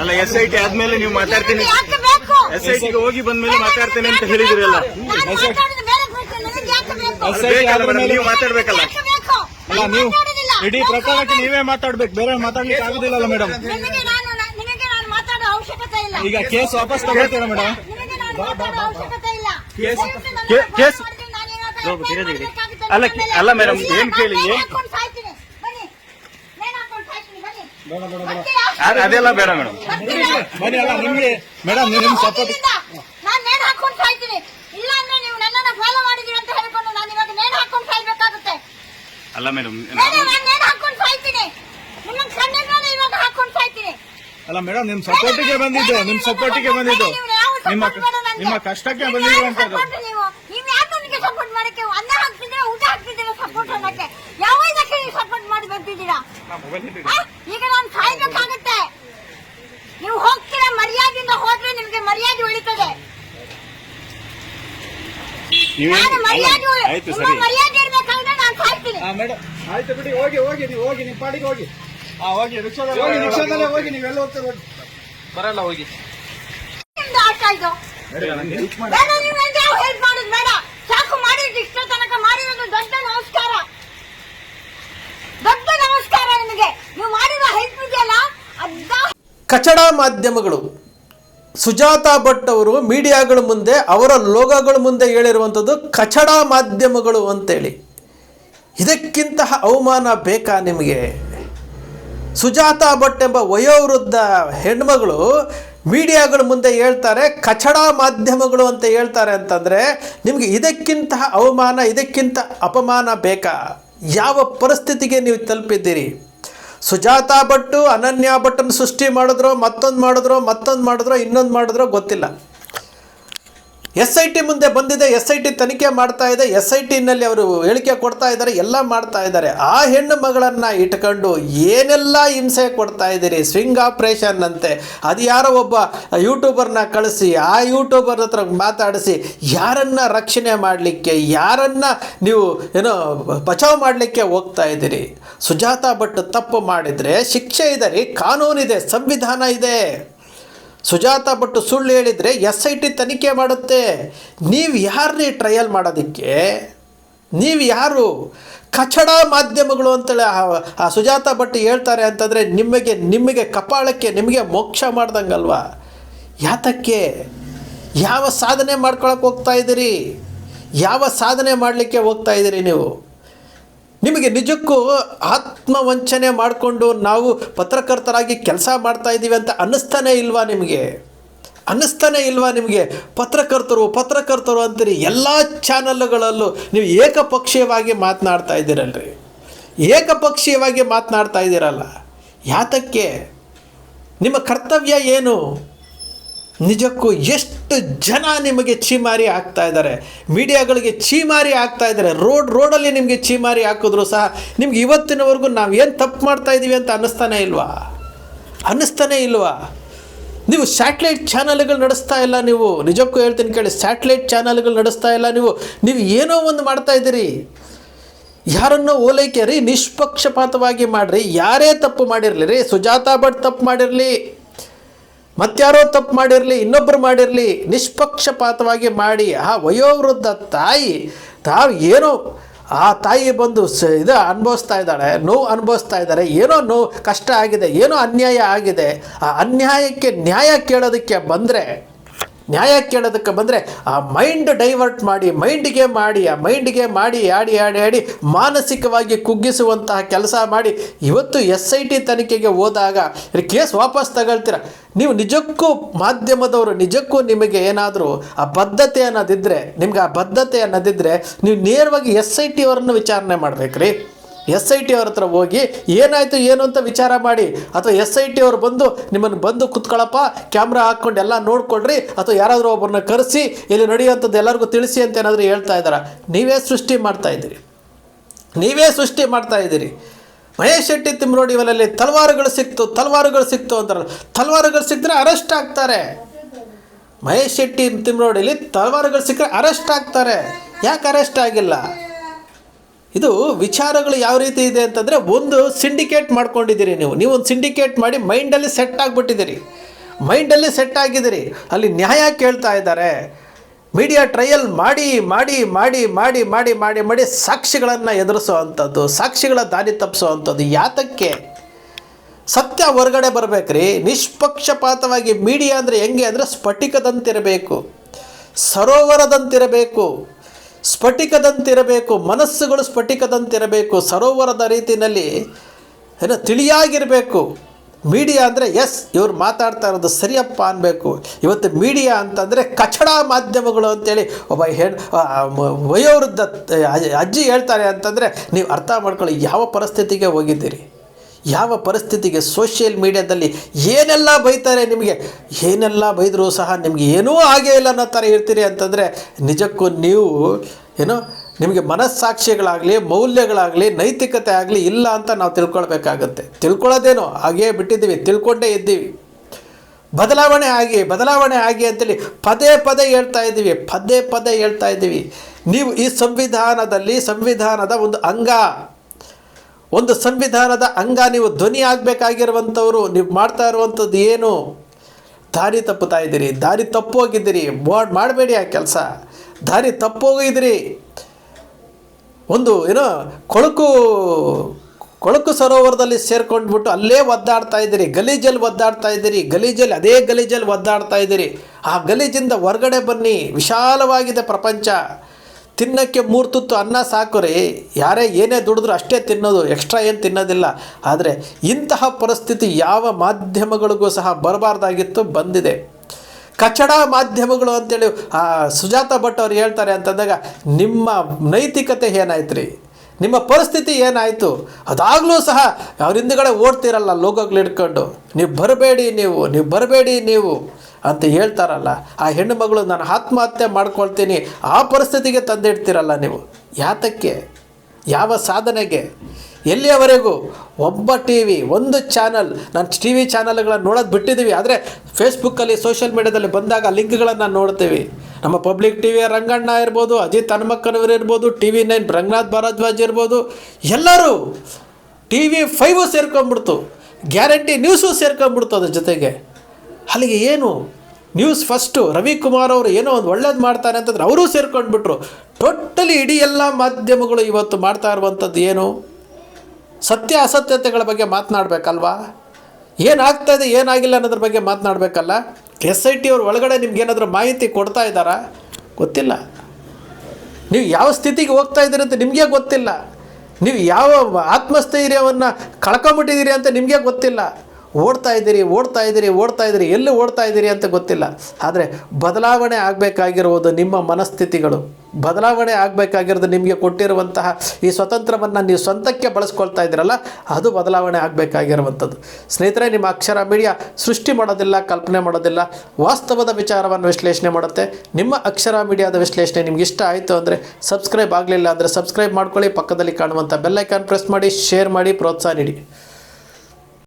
ಅಲ್ಲ S I T ಆದ್ಮೇಲೆ ನೀವು ಮಾತಾಡ್ತೀನಿ. ಯಾಕೆ ಬೇಕು ಎಸ್ ಐ ಟಿಗೆ ಹೋಗಿ ಬಂದ್ಮೇಲೆ ಮಾತಾಡ್ತೇನೆ ಅಂತ ಹೇಳಿದಿರಲ್ಲ. ನೀವು ಮಾತಾಡ್ಬೇಕಲ್ಲ. ಅಲ್ಲ ನೀವು ಮಾತಾಡೋದಿಲ್ಲ. ಇಡೀ ಪ್ರಕರಣಕ್ಕೆ ನೀವೇ ಮಾತಾಡ್ಬೇಕು. ಬೇರೆ ಮಾತಾಡ್ಲಿಕ್ಕೆ ಆಗುದಿಲ್ಲ ಮೇಡಮ್ ನಿಮಗೆ ನಾನು ನಿಮಗೆ ನಾನು ಮಾತಾಡೋ ಅವಶ್ಯಕತೆ ಇಲ್ಲ. ಈಗ ಕೇಸ್ ವಾಪಸ್ ತಗೊಳ್ತೀರಾ ಮೇಡಮ್ ನಿಮಗೆ ಮಾತಾಡೋ ಅವಶ್ಯಕತೆ ಇಲ್ಲ. ಕೇಸ್- ಅಲ್ಲ, ಅಲ್ಲ ಮೇಡಮ್, ಏನ್ ಕೇಳಿ, ನೇಣು ಏನ್- ಹಾಕೊಂಡು ಸಾಯ್ತೀನಿ. ಬನ್ನಿ. ನೇಣು ಹಾಕೊಂಡು ಸಾಯ್ತೀನಿ, ಬನ್ನಿ. ಬೇಡ ಬೇಡ ಬೇಡ ಬರ್ತೀರಾ? ಅದ್- ಅದೆಲ್ಲ ಬೇಡ ಮೇಡಮ್. ನಿಮ್ಗೆ ಮೇಡಮ್ ನಿಮ್ ಸಪೋರ್ಟ್ ಹೋಗಿಲ್ಲಿಂದ. ನಾನ್ ನೇಣು ಹಾಕೊಂಡು ಸಾಯ್ತೀನಿ ಇಲ್ಲ ಅಂದ್ರೆ ನೀವು ನನ್ನನ್ನ ಫಾಲೋ ಮಾಡಿದೀರಿ ಅಂತ ಹೇಳ್ಕೊಂಡು ನಾನು ಇವಾಗ ನೇಣು ಹಾಕೊಂಡು ಸಾಯ್ಬೇಕಾಗುತ್ತೆ ಅಲ್ಲ ಮೇಡಮ್ ನಾನು ನಾನು ನೇಣು ಹಾಕೊಂಡು ಸಾಯ್ತೀನಿ ನಿಮ್ಮ ಕಣ್ಣಿನ ಮೇಲೆ ಇವಾಗ ಹಾಕೊಂಡು ಸಾಯ್ತೀನಿ ಅಲ್ಲ ಮೇಡಮ್ ನಿಮ್ ಸಪೋರ್ಟಿಗೆ ಬಂದಿದ್ದು ನಿಮ್ ಸಪೋರ್ಟಿಗೆ ಬಂದಿದ್ದು. ನಿಮ್ಮ ನಿಮ್ಮ ಕಷ್ಟಕ್ಕೆ ಬಂದಿದ್ದು ಅಂತ ನೀವು? ನೀವು ಯಾಕೆ ನನಗೆ ಸಪೋರ್ಟ್ ಮಾಡಕ್ಕೆ ಅನ್ನ ಹಾಕ್ತಿದ್ರೆ ಊಟ ಹಾಕ್ತಿದ್ರೆ ಸಪೋರ್ಟ್ ಅನ್ನಕ್ಕೆ? ಯಾವ ಇದಕ್ಕೆ ನೀವು ಸಪೋರ್ಟ್ ಮಾಡಿ ಬರ್ತಿದ್ದೀರಾ? ಈಗ ನಾನು ಸಾಯ್ಬೇಕಾಗತ್ತೆ. ನೀವು ಹೋಗ್ತೀರಾ? ಮರ್ಯಾದೆಯಿಂದ ಹೋದ್ರೆ ನಿಮ್ಗೆ ಮರ್ಯಾದೆ ಉಳಿತದೆ. ನಾನು ಮರ್ಯಾದೆ ಮರ್ಯಾದೆ ಇರ್ಬೇಕಾದ್ರೆ ನಾನು ಸಾಯ್ತೀನಿ. ಆ ಮೇಡಮ್ ಆಯ್ತು ಬಿಡಿ ಹೋಗಿ ಹೋಗಿ ನೀವು ಹೋಗಿ ನಿಮ್ಮ ಪಾಡಿಗೆ ಹೋಗಿ. ಆ ಹೋಗಿ ರಿಕ್ಷಾದಲ್ಲಿ ಹೋಗಿ ರಿಕ್ಷಾದಲ್ಲೇ ಹೋಗಿ ನೀವೆಲ್ಲ ಹೋಗ್ತಾರೆ ಹೋಗಿ. ಬರಲ್ಲ ಹೋಗಿ. ನಿಮ್ದು ಆಟ ಇದು. ಬೇಡ ನೀವು ನಂಗೆ ಯಾವ ಹೆಲ್ಪ್ ಮಾಡೋದು ಬೇಡ ಸಾಕು ಮಾಡಿದ್ದು ಇಷ್ಟ ತನಕ ಮಾಡಿರೋದು ದೊಡ್ಡ ನಮಸ್ಕಾರ ದೊಡ್ಡ ನಮಸ್ಕಾರ ನಿಮಗೆ ನೀವು ಮಾಡಿರೋ ಹೆಲ್ಪ್ ಇದೆಯಲ್ಲ ಅದ್ದ ಕಚಡ ಮಾಧ್ಯಮಗಳು ಸುಜಾತ ಭಟ್ ಅವರು ಮೀಡಿಯಾಗಳ ಮುಂದೆ, ಅವರ ಲೋಗಗಳ ಮುಂದೆ ಹೇಳಿರುವಂಥದ್ದು ಕಚಡ ಮಾಧ್ಯಮಗಳು ಅಂತೇಳಿ. ಇದಕ್ಕಿಂತಹ ಅವಮಾನ ಬೇಕಾ ನಿಮಗೆ? ಸುಜಾತ ಭಟ್ ಎಂಬ ವಯೋವೃದ್ಧ ಹೆಣ್ಮಗಳು ಮೀಡಿಯಾಗಳ ಮುಂದೆ ಹೇಳ್ತಾರೆ ಕಚಡ ಮಾಧ್ಯಮಗಳು ಅಂತ ಹೇಳ್ತಾರೆ ಅಂತಂದರೆ ನಿಮಗೆ ಇದಕ್ಕಿಂತಹ ಅವಮಾನ, ಇದಕ್ಕಿಂತ ಅಪಮಾನ ಬೇಕಾ? ಯಾವ ಪರಿಸ್ಥಿತಿಗೆ ನೀವು ತಲುಪಿದ್ದೀರಿ? ಸುಜಾತ ಭಟ್ಟು ಅನನ್ಯ ಭಟ್ಟನ್ನು ಸೃಷ್ಟಿ ಮಾಡಿದ್ರೋ ಮತ್ತೊಂದು ಮಾಡಿದ್ರೋ ಮತ್ತೊಂದು ಮಾಡಿದ್ರೋ ಇನ್ನೊಂದು ಮಾಡಿದ್ರೋ ಗೊತ್ತಿಲ್ಲ. ಎಸ್ ಐ ಟಿ ಮುಂದೆ ಬಂದಿದೆ, ಎಸ್ ಐ ಟಿ ತನಿಖೆ ಮಾಡ್ತಾ ಇದೆ, ಎಸ್ ಐ ಟಿನಲ್ಲಿ ಅವರು ಹೇಳಿಕೆ ಕೊಡ್ತಾ ಇದ್ದಾರೆ, ಎಲ್ಲ ಮಾಡ್ತಾ ಇದ್ದಾರೆ. ಆ ಹೆಣ್ಣು ಮಗಳನ್ನು ಇಟ್ಕೊಂಡು ಏನೆಲ್ಲ ಹಿಂಸೆ ಕೊಡ್ತಾ ಇದ್ದೀರಿ? ಸ್ವಿಂಗ್ ಆಪ್ರೇಷನ್ ಅಂತೆ. ಅದು ಯಾರೋ ಒಬ್ಬ ಯೂಟ್ಯೂಬರ್ನ ಕಳಿಸಿ, ಆ ಯೂಟ್ಯೂಬರ್ ಹತ್ರ ಮಾತಾಡಿಸಿ, ಯಾರನ್ನ ರಕ್ಷಣೆ ಮಾಡಲಿಕ್ಕೆ, ಯಾರನ್ನ ನೀವು ಏನೋ ಬಚಾವ್ ಮಾಡಲಿಕ್ಕೆ ಹೋಗ್ತಾ ಇದ್ದೀರಿ? ಸುಜಾತಾ ಭಟ್ ತಪ್ಪು ಮಾಡಿದರೆ ಶಿಕ್ಷೆ ಇದೆ ರೀ, ಕಾನೂನಿದೆ, ಸಂವಿಧಾನ ಇದೆ. ಸುಜಾತ ಭಟ್ಟು ಸುಳ್ಳು ಹೇಳಿದರೆ ಎಸ್ ಐ ಟಿ ತನಿಖೆ ಮಾಡುತ್ತೆ. ನೀವು ಯಾರನ್ನೇ ಟ್ರಯಲ್ ಮಾಡೋದಕ್ಕೆ? ನೀವು ಯಾರು? ಕಚಡ ಮಾಧ್ಯಮಗಳು ಅಂತೇಳಿ ಆ- ಸುಜಾತ ಭಟ್ ಹೇಳ್ತಾರೆ ಅಂತಂದರೆ ನಿಮಗೆ ನಿಮಗೆ ಕಪಾಳಕ್ಕೆ, ನಿಮಗೆ ಮೋಕ್ಷ ಮಾಡ್ದಂಗಲ್ವಾ? ಯಾತಕ್ಕೆ? ಯಾವ ಸಾಧನೆ ಮಾಡ್ಕೊಳಕ್ಕೆ ಹೋಗ್ತಾ ಇದ್ದೀರಿ? ಯಾವ ಸಾಧನೆ ಮಾಡಲಿಕ್ಕೆ ಹೋಗ್ತಾ ಇದ್ದೀರಿ ನೀವು? ನಿಮಗೆ ನಿಜಕ್ಕೂ ಆತ್ಮವಂಚನೆ ಮಾಡಿಕೊಂಡು ನಾವು ಪತ್ರಕರ್ತರಾಗಿ ಕೆಲಸ ಮಾಡ್ತಾ ಇದ್ದೀವಿ ಅಂತ ಅನ್ನಿಸ್ತಾನೆ ಇಲ್ವಾ ನಿಮಗೆ? ಅನ್ನಿಸ್ತಾನೆ ಇಲ್ವಾ ನಿಮಗೆ? ಪತ್ರಕರ್ತರು ಪತ್ರಕರ್ತರು ಅಂತೀರಿ, ಎಲ್ಲ ಚಾನಲ್ಗಳಲ್ಲೂ ನೀವು ಏಕಪಕ್ಷೀಯವಾಗಿ ಮಾತನಾಡ್ತಾ ಇದ್ದೀರಲ್ರಿ. ಏಕಪಕ್ಷೀಯವಾಗಿ ಮಾತನಾಡ್ತಾ ಇದ್ದೀರಲ್ಲ. ಯಾತಕ್ಕೆ? ನಿಮ್ಮ ಕರ್ತವ್ಯ ಏನು? ನಿಜಕ್ಕೂ ಎಷ್ಟು ಜನ ನಿಮಗೆ ಚೀಮಾರಿ ಆಗ್ತಾ ಇದ್ದಾರೆ? ಮೀಡಿಯಾಗಳಿಗೆ ಚೀಮಾರಿ ಆಗ್ತಾ ಇದ್ದಾರೆ. ರೋಡ್, ರೋಡಲ್ಲಿ ನಿಮಗೆ ಚೀಮಾರಿ ಹಾಕಿದ್ರು ಸಹ ನಿಮ್ಗೆ ಇವತ್ತಿನವರೆಗೂ ನಾವು ಏನು ತಪ್ಪು ಮಾಡ್ತಾ ಇದ್ದೀವಿ ಅಂತ ಅನ್ನಿಸ್ತಾನೆ ಇಲ್ವಾ? ಅನ್ನಿಸ್ತಾನೆ ಇಲ್ವಾ? ನೀವು ಸ್ಯಾಟ್ಲೈಟ್ ಚಾನಲ್ಗಳು ನಡೆಸ್ತಾ ಇಲ್ಲ ನೀವು. ನಿಜಕ್ಕೂ ಹೇಳ್ತೀನಿ ಕೇಳಿ, ಸ್ಯಾಟ್ಲೈಟ್ ಚಾನಲ್ಗಳು ನಡೆಸ್ತಾ ಇಲ್ಲ ನೀವು. ನೀವು ಏನೋ ಒಂದು ಮಾಡ್ತಾ ಇದ್ದೀರಿ. ಯಾರನ್ನೋ ಓಲೈಕೆ ರೀ, ನಿಷ್ಪಕ್ಷಪಾತವಾಗಿ ಮಾಡಿರಿ. ಯಾರೇ ತಪ್ಪು ಮಾಡಿರಲಿ ರೀ, ಸುಜಾತಾ ಭಟ್ ತಪ್ಪು ಮಾಡಿರಲಿ. ಮತ್ತಾರೋ ತಪ್ಪು ಮಾಡಿರಲಿ ಇನ್ನೊಬ್ಬರು ಮಾಡಿರಲಿ, ನಿಷ್ಪಕ್ಷಪಾತವಾಗಿ ಮಾಡಿ ಆ ವಯೋವೃದ್ಧ ತಾಯಿ, ತಾವು ಏನೋ ಆ ತಾಯಿ ಬಂದು ಸ ಇದು ಅನುಭವಿಸ್ತಾ ಇದ್ದಾಳೆ, ನೋವು ಅನುಭವಿಸ್ತಾ ಇದ್ದಾರೆ, ಏನೋ ನೋವು, ಕಷ್ಟ ಆಗಿದೆ, ಏನೋ ಅನ್ಯಾಯ ಆಗಿದೆ, ಆ ಅನ್ಯಾಯಕ್ಕೆ ನ್ಯಾಯ ಕೇಳೋದಕ್ಕೆ ಬಂದರೆ ನ್ಯಾಯ ಕೇಳೋದಕ್ಕೆ ಬಂದರೆ ಆ ಮೈಂಡ್ ಡೈವರ್ಟ್ ಮಾಡಿ ಮೈಂಡಿಗೆ ಮಾಡಿ, ಆ ಮೈಂಡಿಗೆ ಮಾಡಿ, ಆಡಿ ಆಡಿ ಆಡಿ ಮಾನಸಿಕವಾಗಿ ಕುಗ್ಗಿಸುವಂತಹ ಕೆಲಸ ಮಾಡಿ ಇವತ್ತು ಎಸ್ ಐ ಟಿ ತನಿಖೆಗೆ ಹೋದಾಗ ಕೇಸ್ ವಾಪಸ್ ತಗೊಳ್ತೀರ? ನೀವು ನಿಜಕ್ಕೂ ಮಾಧ್ಯಮದವರು, ನಿಜಕ್ಕೂ ನಿಮಗೆ ಏನಾದರೂ ಆ ಬದ್ಧತೆ ಅನ್ನೋದಿದ್ದರೆ ನಿಮ್ಗೆ ಆ ಬದ್ಧತೆ ಅನ್ನೋದಿದ್ದರೆ ನೀವು ನೇರವಾಗಿ ಎಸ್ ಐ ಟಿ ಅವರನ್ನು ವಿಚಾರಣೆ ಮಾಡ್ಬೇಕ್ರಿ. ಎಸ್ ಐ ಟಿ ಅವ್ರ ಹತ್ರ ಹೋಗಿ, ಏನಾಯಿತು, ಏನು ಅಂತ ವಿಚಾರ ಮಾಡಿ. ಅಥವಾ ಎಸ್ ಐ ಟಿ ಅವ್ರು ಬಂದು ನಿಮ್ಮನ್ನು ಬಂದು ಕುತ್ಕೊಳ್ಳಪ್ಪ ಕ್ಯಾಮ್ರಾ ಹಾಕ್ಕೊಂಡು ಎಲ್ಲ ನೋಡ್ಕೊಳ್ರಿ, ಅಥವಾ ಯಾರಾದರೂ ಒಬ್ಬರನ್ನ ಕರೆಸಿ, ಇಲ್ಲಿ ನಡೆಯುವಂಥದ್ದು ಎಲ್ಲರಿಗೂ ತಿಳಿಸಿ ಅಂತ ಏನಾದರೂ ಹೇಳ್ತಾ ಇದ್ದಾರೆ? ನೀವೇ ಸೃಷ್ಟಿ ಮಾಡ್ತಾ ಇದ್ದೀರಿ. ನೀವೇ ಸೃಷ್ಟಿ ಮಾಡ್ತಾ ಇದ್ದೀರಿ. ಮಹೇಶ್ ಶೆಟ್ಟಿ ತಿಮ್ರೋಡಿ ಇವನಲ್ಲಿ ತಲವಾರುಗಳು ಸಿಕ್ತು ತಲವಾರುಗಳು ಸಿಕ್ತು ಅಂತಾರಲ್ಲ, ತಲವಾರುಗಳು ಸಿಕ್ಕಿದ್ರೆ ಅರೆಸ್ಟ್ ಆಗ್ತಾರೆ. ಮಹೇಶ್ ಶೆಟ್ಟಿ ತಿಮ್ರೋಡಿಲಿ ತಲವಾರುಗಳು ಸಿಕ್ಕರೆ ಅರೆಸ್ಟ್ ಆಗ್ತಾರೆ. ಯಾಕೆ ಅರೆಸ್ಟ್ ಆಗಿಲ್ಲ? ಇದು ವಿಚಾರಗಳು ಯಾವ ರೀತಿ ಇದೆ ಅಂತಂದರೆ ಒಂದು ಸಿಂಡಿಕೇಟ್ ಮಾಡ್ಕೊಂಡಿದ್ದೀರಿ ನೀವು. ನೀವು ಒಂದು ಸಿಂಡಿಕೇಟ್ ಮಾಡಿ ಮೈಂಡಲ್ಲಿ ಸೆಟ್ ಆಗಿಬಿಟ್ಟಿದ್ದೀರಿ. ಮೈಂಡಲ್ಲಿ ಸೆಟ್ ಆಗಿದ್ದೀರಿ. ಅಲ್ಲಿ ನ್ಯಾಯ ಕೇಳ್ತಾ ಇದ್ದಾರೆ. ಮೀಡಿಯಾ ಟ್ರಯಲ್ ಮಾಡಿ ಮಾಡಿ ಮಾಡಿ ಮಾಡಿ ಮಾಡಿ ಮಾಡಿ ಮಾಡಿ ಸಾಕ್ಷಿಗಳನ್ನು ಎದುರಿಸೋ ಅಂಥದ್ದು, ಸಾಕ್ಷಿಗಳ ದಾರಿ ತಪ್ಪಿಸೋ ಅಂಥದ್ದು ಯಾತಕ್ಕೆ? ಸತ್ಯ ಹೊರಗಡೆ ಬರಬೇಕ್ರಿ. ನಿಷ್ಪಕ್ಷಪಾತವಾಗಿ ಮೀಡಿಯಾ ಅಂದರೆ ಹೆಂಗೆ? ಅಂದರೆ ಸ್ಫಟಿಕದಂತಿರಬೇಕು. ಸರೋವರದಂತಿರಬೇಕು. ಸ್ಫಟಿಕದಂತಿರಬೇಕು ಮನಸ್ಸುಗಳು ಸ್ಫಟಿಕದಂತಿರಬೇಕು ಸರೋವರದ ರೀತಿಯಲ್ಲಿ ಏನೋ ತಿಳಿಯಾಗಿರಬೇಕು. ಮೀಡಿಯಾ ಅಂದರೆ ಎಸ್ ಇವ್ರು ಮಾತಾಡ್ತಾ ಇರೋದು ಸರಿಯಪ್ಪ ಅನ್ನಬೇಕು ಇವತ್ತು ಮೀಡಿಯಾ ಅಂತಂದರೆ ಕಚಡ ಮಾಧ್ಯಮಗಳು ಅಂತೇಳಿ ಒಬ್ಬ ಆ, ವಯೋವೃದ್ಧ ಅಜ್ಜಿ ಹೇಳ್ತಾರೆ ಅಂತಂದರೆ ನೀವು ಅರ್ಥ ಮಾಡ್ಕೊಳ್ಳಿ ಯಾವ ಪರಿಸ್ಥಿತಿಗೆ ಹೋಗಿದ್ದೀರಿ? ಯಾವ ಪರಿಸ್ಥಿತಿಗೆ ಸೋಷಿಯಲ್ ಮೀಡಿಯಾದಲ್ಲಿ ಏನೆಲ್ಲ ಬೈತಾರೆ ನಿಮಗೆ? ಏನೆಲ್ಲ ಬೈದರೂ ಸಹ ನಿಮಗೆ ಏನೂ ಆಗೇ ಇಲ್ಲ ಅನ್ನೋ ಥರ ಇರ್ತೀರಿ ಅಂತಂದರೆ, ನಿಜಕ್ಕೂ ನೀವು, ಏನೋ, ನಿಮಗೆ ಮನಸ್ಸಾಕ್ಷಿಗಳಾಗಲಿ, ಮೌಲ್ಯಗಳಾಗಲಿ, ನೈತಿಕತೆ ಆಗಲಿ ಇಲ್ಲ ಅಂತ ನಾವು ತಿಳ್ಕೊಳ್ಬೇಕಾಗತ್ತೆ. ತಿಳ್ಕೊಳ್ಳೋದೇನೋ, ಹಾಗೇ ಬಿಟ್ಟಿದ್ದೀವಿ, ತಿಳ್ಕೊಂಡೇ ಇದ್ದೀವಿ. ಬದಲಾವಣೆ ಆಗಿ ಬದಲಾವಣೆ ಆಗಿ ಅಂತೇಳಿ ಪದೇ ಪದೇ ಹೇಳ್ತಾ ಇದ್ದೀವಿ, ಪದೇ ಪದೇ ಹೇಳ್ತಾ ಇದ್ದೀವಿ. ನೀವು ಈ ಸಂವಿಧಾನದಲ್ಲಿ, ಸಂವಿಧಾನದ ಒಂದು ಅಂಗ. ಒಂದು ಸಂವಿಧಾನದ ಅಂಗ ನೀವು ಧ್ವನಿ ಆಗಬೇಕಾಗಿರುವಂಥವ್ರು, ನೀವು ಮಾಡ್ತಾ ಇರುವಂಥದ್ದು ಏನು? ದಾರಿ ತಪ್ಪುತ್ತಾ ಇದ್ದೀರಿ, ದಾರಿ ತಪ್ಪೋಗಿದ್ದೀರಿ ಬೋರ್ಡ್ ಮಾಡಬೇಡಿ ಆ ಕೆಲಸ. ದಾರಿ ತಪ್ಪೋಗಿದ್ದೀರಿ. ಒಂದು, ಏನೋ, ಕೊಳಕು ಕೊಳಕು ಸರೋವರದಲ್ಲಿ ಸೇರ್ಕೊಂಡ್ಬಿಟ್ಟು ಅಲ್ಲೇ ಒದ್ದಾಡ್ತಾ ಇದ್ದೀರಿ ಗಲೀಜಲ್ಲಿ ಒದ್ದಾಡ್ತಾ ಇದ್ದೀರಿ ಗಲೀಜಲ್ಲಿ ಅದೇ ಗಲೀಜಲ್ಲಿ ಒದ್ದಾಡ್ತಾ ಇದ್ದೀರಿ. ಆ ಗಲೀಜಿಂದ ಹೊರಗಡೆ ಬನ್ನಿ, ವಿಶಾಲವಾಗಿದೆ ಪ್ರಪಂಚ. ತಿನ್ನಕ್ಕೆ ಮೂರು ತುತ್ತು ಅನ್ನ ಸಾಕು ರೀ. ಯಾರೇ ಏನೇ ದುಡಿದ್ರು ಅಷ್ಟೇ ತಿನ್ನೋದು ಎಕ್ಸ್ಟ್ರಾ ಏನು ತಿನ್ನೋದಿಲ್ಲ. ಆದರೆ ಇಂತಹ ಪರಿಸ್ಥಿತಿ ಯಾವ ಮಾಧ್ಯಮಗಳಿಗೂ ಸಹ ಬರಬಾರ್ದಾಗಿತ್ತು, ಬಂದಿದೆ. ಕಚಡ ಮಾಧ್ಯಮಗಳು ಅಂತೇಳಿ, ಆ, ಸುಜಾತ ಭಟ್ ಅವ್ರು ಹೇಳ್ತಾರೆ ಅಂತಂದಾಗ, ನಿಮ್ಮ ನೈತಿಕತೆ ಏನಾಯ್ತು ರೀ? ನಿಮ್ಮ ಪರಿಸ್ಥಿತಿ ಏನಾಯಿತು? ಅದಾಗಲೂ ಸಹ ಅವ್ರ ಹಿಂದುಗಡೆ ಓಡ್ತಿರಲ್ಲ ಲೋಗೋಗಳು ಹಿಡ್ಕೊಂಡು. ನೀವು ಬರಬೇಡಿ ನೀವು ನೀವು ಬರಬೇಡಿ ನೀವು. ಅಂತ ಹೇಳ್ತಾರಲ್ಲ, ಆ ಹೆಣ್ಣು ಮಗಳು ನಾನು ಆತ್ಮಹತ್ಯೆ ಮಾಡ್ಕೊಳ್ತೀನಿ, ಆ ಪರಿಸ್ಥಿತಿಗೆ ತಂದಿಡ್ತೀರಲ್ಲ ನೀವು. ಯಾತಕ್ಕೆ? ಯಾವ ಸಾಧನೆಗೆ? ಎಲ್ಲಿಯವರೆಗೂ? ಒಬ್ಬ ಟಿ ವಿ, ಒಂದು ಚಾನಲ್, ನಾನು ಟಿ ವಿ ಚಾನಲ್ಗಳನ್ನು ನೋಡೋದು ಬಿಟ್ಟಿದ್ದೀವಿ, ಆದರೆ ಫೇಸ್ಬುಕ್ಕಲ್ಲಿ, ಸೋಷಿಯಲ್ ಮೀಡ್ಯಾದಲ್ಲಿ ಬಂದಾಗ ಲಿಂಕ್ಗಳನ್ನು ನೋಡ್ತೀವಿ. ನಮ್ಮ ಪಬ್ಲಿಕ್ ಟಿ ವಿಯ ರಂಗಣ್ಣ ಇರ್ಬೋದು, ಅಜಿತ್ ಹನುಮಕ್ಕನವರು ಇರ್ಬೋದು, T V nine Ranganath Bharadwaj ಇರ್ಬೋದು, ಎಲ್ಲರೂ ಟಿ ವಿ ಫೈವು ಸೇರ್ಕೊಂಬಿಡ್ತು ಗ್ಯಾರಂಟಿ ನ್ಯೂಸು ಸೇರ್ಕೊಂಬಿಡ್ತು ಅದ್ರ ಜೊತೆಗೆ. ಅಲ್ಲಿಗೆ ಏನು? ನ್ಯೂಸ್ ಫಸ್ಟು ರವಿಕುಮಾರ್ ಅವರು ಏನೋ ಒಂದು ಒಳ್ಳೇದು ಮಾಡ್ತಾರೆ ಅಂತಂದ್ರೆ ಅವರೂ ಸೇರ್ಕೊಂಡ್ಬಿಟ್ರು. ಟೋಟಲಿ ಇಡೀ ಎಲ್ಲ ಮಾಧ್ಯಮಗಳು ಇವತ್ತು ಮಾಡ್ತಾ ಇರುವಂಥದ್ದು ಏನು? ಸತ್ಯ ಅಸತ್ಯತೆಗಳ ಬಗ್ಗೆ ಮಾತನಾಡಬೇಕಲ್ವಾ? ಏನಾಗ್ತಾ ಇದೆ, ಏನಾಗಿಲ್ಲ ಅನ್ನೋದ್ರ ಬಗ್ಗೆ ಮಾತನಾಡಬೇಕಲ್ಲ? ಎಸ್ ಐ ಟಿ ಅವ್ರ ಒಳಗಡೆ ನಿಮ್ಗೇನಾದರೂ ಮಾಹಿತಿ ಕೊಡ್ತಾ ಇದ್ದಾರಾ? ಗೊತ್ತಿಲ್ಲ. ನೀವು ಯಾವ ಸ್ಥಿತಿಗೆ ಹೋಗ್ತಾ ಇದ್ದೀರಿ ಅಂತ ನಿಮಗೆ ಗೊತ್ತಿಲ್ಲ. ನೀವು ಯಾವ ಆತ್ಮಸ್ಥೈರ್ಯವನ್ನು ಕಳ್ಕೊಂಬಿಟ್ಟಿದ್ದೀರಿ ಅಂತ ನಿಮಗೆ ಗೊತ್ತಿಲ್ಲ. ಓಡ್ತಾ ಇದ್ದೀರಿ ಓಡ್ತಾ ಇದ್ದೀರಿ ಓಡ್ತಾ ಇದ್ದೀರಿ, ಎಲ್ಲಿ ಓಡ್ತಾ ಇದ್ದೀರಿ ಅಂತ ಗೊತ್ತಿಲ್ಲ. ಆದರೆ ಬದಲಾವಣೆ ಆಗಬೇಕಾಗಿರುವುದು ನಿಮ್ಮ ಮನಸ್ಥಿತಿಗಳು. ಬದಲಾವಣೆ ಆಗಬೇಕಾಗಿರೋದು ನಿಮಗೆ ಕೊಟ್ಟಿರುವಂತಹ ಈ ಸ್ವತಂತ್ರವನ್ನು ನೀವು ಸ್ವಂತಕ್ಕೆ ಬಳಸ್ಕೊಳ್ತಾ ಇದ್ದೀರಲ್ಲ, ಅದು ಬದಲಾವಣೆ ಆಗಬೇಕಾಗಿರುವಂಥದ್ದು. ಸ್ನೇಹಿತರೆ, ನಿಮ್ಮ ಅಕ್ಷರ ಮೀಡಿಯಾ ಸೃಷ್ಟಿ ಮಾಡೋದಿಲ್ಲ, ಕಲ್ಪನೆ ಮಾಡೋದಿಲ್ಲ, ವಾಸ್ತವದ ವಿಚಾರವನ್ನು ವಿಶ್ಲೇಷಣೆ ಮಾಡುತ್ತೆ. ನಿಮ್ಮ ಅಕ್ಷರ ಮೀಡಿಯಾದ ವಿಶ್ಲೇಷಣೆ ನಿಮ್ಗೆ ಇಷ್ಟ ಆಯಿತು ಅಂದರೆ ಸಬ್ಸ್ಕ್ರೈಬ್ ಆಗಲಿಲ್ಲ ಅಂದರೆ ಸಬ್ಸ್ಕ್ರೈಬ್ ಮಾಡ್ಕೊಳ್ಳಿ, ಪಕ್ಕದಲ್ಲಿ ಕಾಣುವಂಥ ಬೆಲ್ಲೈಕಾನ್ ಪ್ರೆಸ್ ಮಾಡಿ, ಶೇರ್ ಮಾಡಿ, ಪ್ರೋತ್ಸಾಹ ನೀಡಿ.